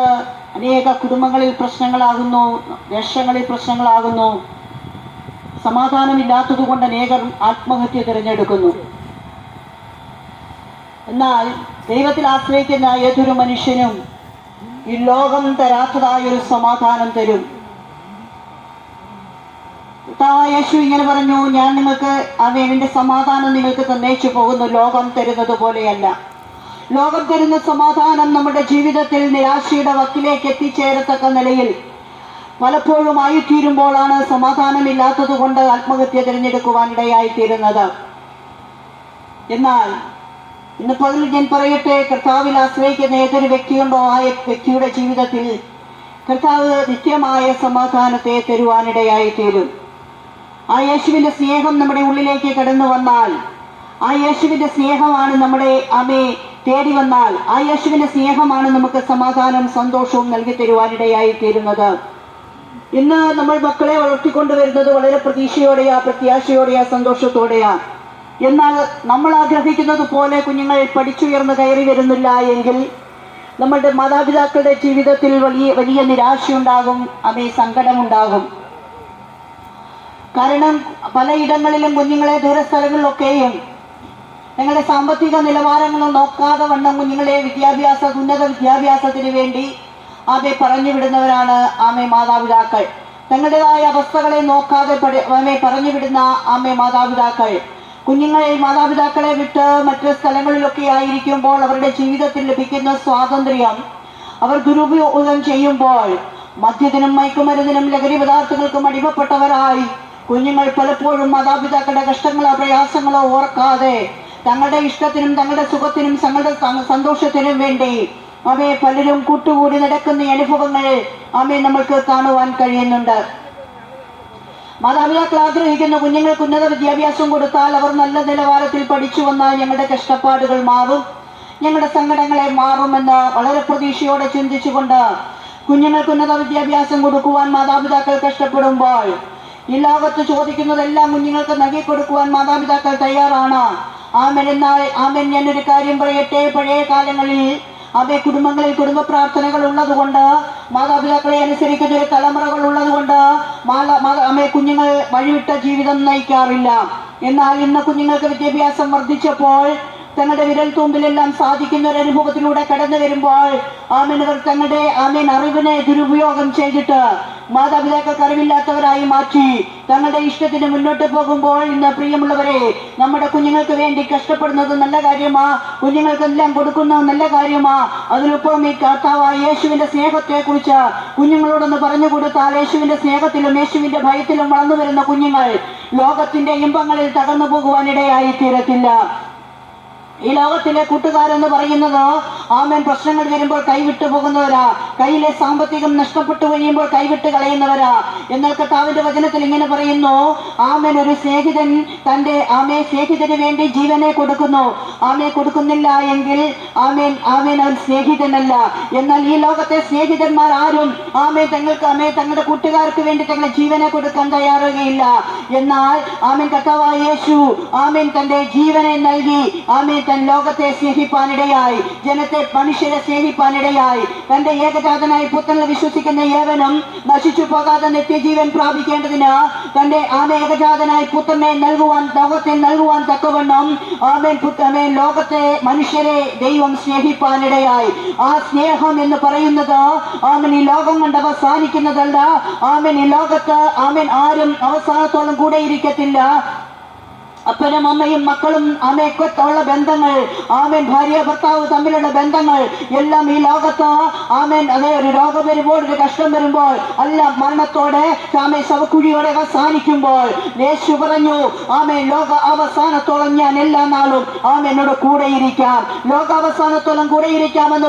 അനേക കുടുംബങ്ങളിൽ പ്രശ്നങ്ങളാകുന്നു ദേശങ്ങളിൽ പ്രശ്നങ്ങളാകുന്നു. സമാധാനമില്ലാത്തതുകൊണ്ട് അനേകർ ആത്മഹത്യ തിരഞ്ഞെടുക്കുന്നു. എന്നാൽ ദൈവത്തിൽ ആശ്രയിക്കുന്ന ഏതൊരു മനുഷ്യനും ഈ ലോകം തരാത്തതായ ഒരു സമാധാനം തരും. യേശു ഇങ്ങനെ പറഞ്ഞു ഞാൻ നിങ്ങൾക്ക് അവൻ എന്റെ സമാധാനം നിങ്ങൾക്ക് തന്നേച്ചു പോകുന്നു. ലോകം തരുന്നത് പോലെയല്ല. ലോകം തരുന്ന സമാധാനം നമ്മുടെ ജീവിതത്തിൽ നിരാശയുടെ വക്കിലേക്ക് എത്തിച്ചേരത്തക്ക നിലയിൽ പലപ്പോഴും ആയിത്തീരുമ്പോഴാണ് സമാധാനമില്ലാത്തത് കൊണ്ട് ആത്മഹത്യ തിരഞ്ഞെടുക്കുവാൻ ഇടയായിത്തീരുന്നത്. എന്നാൽ ഇന്ന് പകൽ ഞാൻ പറയട്ടെ കർത്താവിൽ ആശ്രയിക്കുന്ന ഏതൊരു വ്യക്തിയുണ്ടോ ആ വ്യക്തിയുടെ ജീവിതത്തിൽ കർത്താവ് നിത്യമായ സമാധാനത്തെ തരുവാനിടയായിത്തീരും. ആ യേശുവിന്റെ സ്നേഹം നമ്മുടെ ഉള്ളിലേക്ക് കടന്നു വന്നാൽ ആ യേശുവിന്റെ സ്നേഹമാണ് നമ്മുടെ അമ്മയെ തേടി വന്നാൽ ആ യേശുവിന്റെ സ്നേഹമാണ് നമുക്ക് സമാധാനം സന്തോഷവും നൽകി തരുവാനിടയായി തീരുന്നത്. ഇന്ന് നമ്മൾ മക്കളെ വളർത്തിക്കൊണ്ടുവരുന്നത് വളരെ പ്രതീക്ഷയോടെയാ പ്രത്യാശയോടെയാ സന്തോഷത്തോടെയാ. എന്നാൽ നമ്മൾ ആഗ്രഹിക്കുന്നത് പോലെ കുഞ്ഞുങ്ങൾ പഠിച്ചുയർന്ന് കയറി വരുന്നില്ല എങ്കിൽ നമ്മളുടെ മാതാപിതാക്കളുടെ ജീവിതത്തിൽ വലിയ വലിയ നിരാശയുണ്ടാകും അമേ സങ്കടമുണ്ടാകും. കാരണം പലയിടങ്ങളിലും കുഞ്ഞുങ്ങളെ ദൂരസ്ഥലങ്ങളിലൊക്കെയും ഞങ്ങളുടെ സാമ്പത്തിക നിലവാരങ്ങൾ നോക്കാതെ വണ്ണം കുഞ്ഞുങ്ങളെ വിദ്യാഭ്യാസ ഉന്നത വിദ്യാഭ്യാസത്തിന് വേണ്ടി ആമെ പറഞ്ഞു വിടുന്നവരാണ് ആമെ മാതാപിതാക്കൾ. തങ്ങളുടേതായ അവസ്ഥകളെ നോക്കാതെ ആമെ പറഞ്ഞു വിടുന്ന ആമെ മാതാപിതാക്കൾ. കുഞ്ഞുങ്ങളെ മാതാപിതാക്കളെ വിട്ട് മറ്റു സ്ഥലങ്ങളിലൊക്കെ ആയിരിക്കുമ്പോൾ അവരുടെ ജീവിതത്തിൽ ലഭിക്കുന്ന സ്വാതന്ത്ര്യം അവർ ദുരുപയോഗം ചെയ്യുമ്പോൾ മദ്യത്തിനും മയക്കുമരുന്നിനും ലഹരി പദാർത്ഥങ്ങൾക്കും അടിമപ്പെട്ടവരായി കുഞ്ഞുങ്ങൾ പലപ്പോഴും മാതാപിതാക്കളുടെ കഷ്ടങ്ങളോ പ്രയാസങ്ങളോ ഓർക്കാതെ തങ്ങളുടെ ഇഷ്ടത്തിനും തങ്ങളുടെ സുഖത്തിനും തങ്ങളുടെ സന്തോഷത്തിനും വേണ്ടി അവയെ പലരും കൂട്ടുകൂടി നടക്കുന്ന അനുഭവങ്ങൾ അമ്മയെ നമ്മൾക്ക് കാണുവാൻ കഴിയുന്നുണ്ട്. മാതാപിതാക്കൾ ആഗ്രഹിക്കുന്ന കുഞ്ഞുങ്ങൾക്ക് ഉന്നത വിദ്യാഭ്യാസം കൊടുത്താൽ അവർ നല്ല നിലവാരത്തിൽ പഠിച്ചു വന്നാൽ ഞങ്ങളുടെ കഷ്ടപ്പാടുകൾ മാറും. ഞങ്ങളുടെ സങ്കടങ്ങളെ മാറുമെന്ന് വളരെ പ്രതീക്ഷയോടെ ചിന്തിച്ചുകൊണ്ട് കുഞ്ഞുങ്ങൾക്ക് ഉന്നത വിദ്യാഭ്യാസം കൊടുക്കുവാൻ മാതാപിതാക്കൾ കഷ്ടപ്പെടുമ്പോൾ ഈ ലോകത്ത് ചോദിക്കുന്നതെല്ലാം കുഞ്ഞുങ്ങൾക്ക് നൽകി കൊടുക്കുവാൻ മാതാപിതാക്കൾ തയ്യാറാണ്. ആമൻ എന്നാൽ ആമൻ. ഞാനൊരു കാര്യം പറയട്ടെ. പഴയ കാലങ്ങളിൽ അവ കുടുംബങ്ങളിൽ കുടുംബ പ്രാർത്ഥനകൾ ഉള്ളതുകൊണ്ട് മാതാപിതാക്കളെ അനുസരിക്കുന്ന ഒരു തലമുറകൾ ഉള്ളതുകൊണ്ട് കൊണ്ട് അമ്മ കുഞ്ഞുങ്ങൾ വഴിവിട്ട ജീവിതം നയിക്കാറില്ല. എന്നാൽ ഇന്ന് കുഞ്ഞുങ്ങൾക്ക് വിദ്യാഭ്യാസം വർദ്ധിച്ചപ്പോൾ തങ്ങളുടെ വിരൽ തുമ്പിലെല്ലാം സാധിക്കുന്ന ഒരു അനുഭവത്തിലൂടെ കടന്നു വരുമ്പോൾ ആമേനവർ തങ്ങളുടെ ആമീൻ അറിവിനെ ദുരുപയോഗം ചെയ്തിട്ട് മാതാപിതാക്കൾക്ക് അറിവില്ലാത്തവരായി മാറ്റി തങ്ങളുടെ ഇഷ്ടത്തിന് മുന്നോട്ട് പോകുമ്പോൾ ഇന്ന് പ്രിയമുള്ളവരെ നമ്മുടെ കുഞ്ഞുങ്ങൾക്ക് വേണ്ടി കഷ്ടപ്പെടുന്നത് നല്ല കാര്യമാ കുഞ്ഞുങ്ങൾക്കെല്ലാം കൊടുക്കുന്നത് നല്ല കാര്യമാ. അതിനൊപ്പം ഈ കർത്താവായ യേശുവിന്റെ സ്നേഹത്തെ കുറിച്ച് കുഞ്ഞുങ്ങളോടൊന്ന് പറഞ്ഞു കൊടുത്താൽ യേശുവിന്റെ സ്നേഹത്തിലും യേശുവിന്റെ ഭയത്തിലും വളർന്നു വരുന്ന കുഞ്ഞുങ്ങൾ ലോകത്തിന്റെ ഇമ്പങ്ങളിൽ തകർന്നു പോകുവാനിടയായി തീരത്തില്ല ഈ ലോകത്തിലെ കൂട്ടുകാരെന്ന് പറയുന്നത് ആമേൻ. പ്രശ്നങ്ങൾ വരുമ്പോൾ കൈവിട്ടു പോകുന്നവരാ. കയ്യിലെ സാമ്പത്തികം നഷ്ടപ്പെട്ടു കഴിയുമ്പോൾ കൈവിട്ട് കളയുന്നവരാ. എന്നാൽ കർത്താവിന്റെ വചനത്തിൽ ഇങ്ങനെ പറയുന്നു ആമേൻ ഒരു സ്നേഹിതൻ തന്റെ ആമേ സ്നേഹിതന് വേണ്ടി ജീവനെ കൊടുക്കുന്നു. ആമേ കൊടുക്കുന്നില്ല എങ്കിൽ ആമേൻ ആമേൻ അവൻ സ്നേഹിതനല്ല. എന്നാൽ ഈ ലോകത്തെ സ്നേഹിതന്മാർ ആരും ആമേൻ തങ്ങൾക്ക് ആമേ തങ്ങളുടെ കൂട്ടുകാർക്ക് വേണ്ടി തങ്ങളെ ജീവനെ കൊടുക്കാൻ തയ്യാറുകയില്ല എന്നാൽ ആമേൻ കർത്താവായ യേശു ആമേൻ തന്റെ ജീവനെ നൽകി ആമേൻ തൻ ലോകത്തെ സ്നേഹിപ്പാനിടയായി. ജനത്തെ മനുഷ്യരെ സ്നേഹിപ്പാനിടയായി. തന്റെ ഏകജാതനായി പുത്രനെ വിശ്വസിക്കുന്ന ഏവനും നശിച്ചു പോകാതെ നിത്യജീവൻ പ്രാപിക്കേണ്ടതിന് തന്റെ ആമ ഏകജാതനായി പുത്രനെ നൽകുവാൻ ലോകത്തെ നൽകുവാൻ തക്കവണ്ണം ആമേൻ പുത്രമേൻ ലോകത്തെ മനുഷ്യരെ ദൈവം സ്നേഹിപ്പാനിടയായി. ആ സ്നേഹം എന്ന് പറയുന്നത് ആമൻ ഈ ലോകം കൊണ്ട് അവസാനിക്കുന്നതല്ല. ആമൻ ഈ ലോകത്ത് ആമൻ ആരും അവസാനത്തോളം കൂടെ ഇരിക്കത്തില്ല. അപ്പനും അമ്മയും മക്കളും അമ്മയ്ക്കൊത്തുള്ള ബന്ധങ്ങൾ. ആമേൻ. ഭാര്യ ഭർത്താവ് തമ്മിലുള്ള ബന്ധങ്ങൾ. എല്ലാം ഈ ലോകത്ത് ആമേൻ. അതേ ഒരു രോഗം വരുമ്പോൾ ഒരു കഷ്ടം വരുമ്പോൾ അല്ല മരണത്തോടെ ആമേ ശവക്കുഴിയോടെ അവസാനിക്കുമ്പോൾ യേശു പറഞ്ഞു ആമേൻ ലോക അവസാനത്തോളം ഞാൻ എല്ലാ നാളും ആമേനോട് കൂടെ ഇരിക്കാം ലോക അവസാനത്തോളം കൂടെ ഇരിക്കാമെന്ന്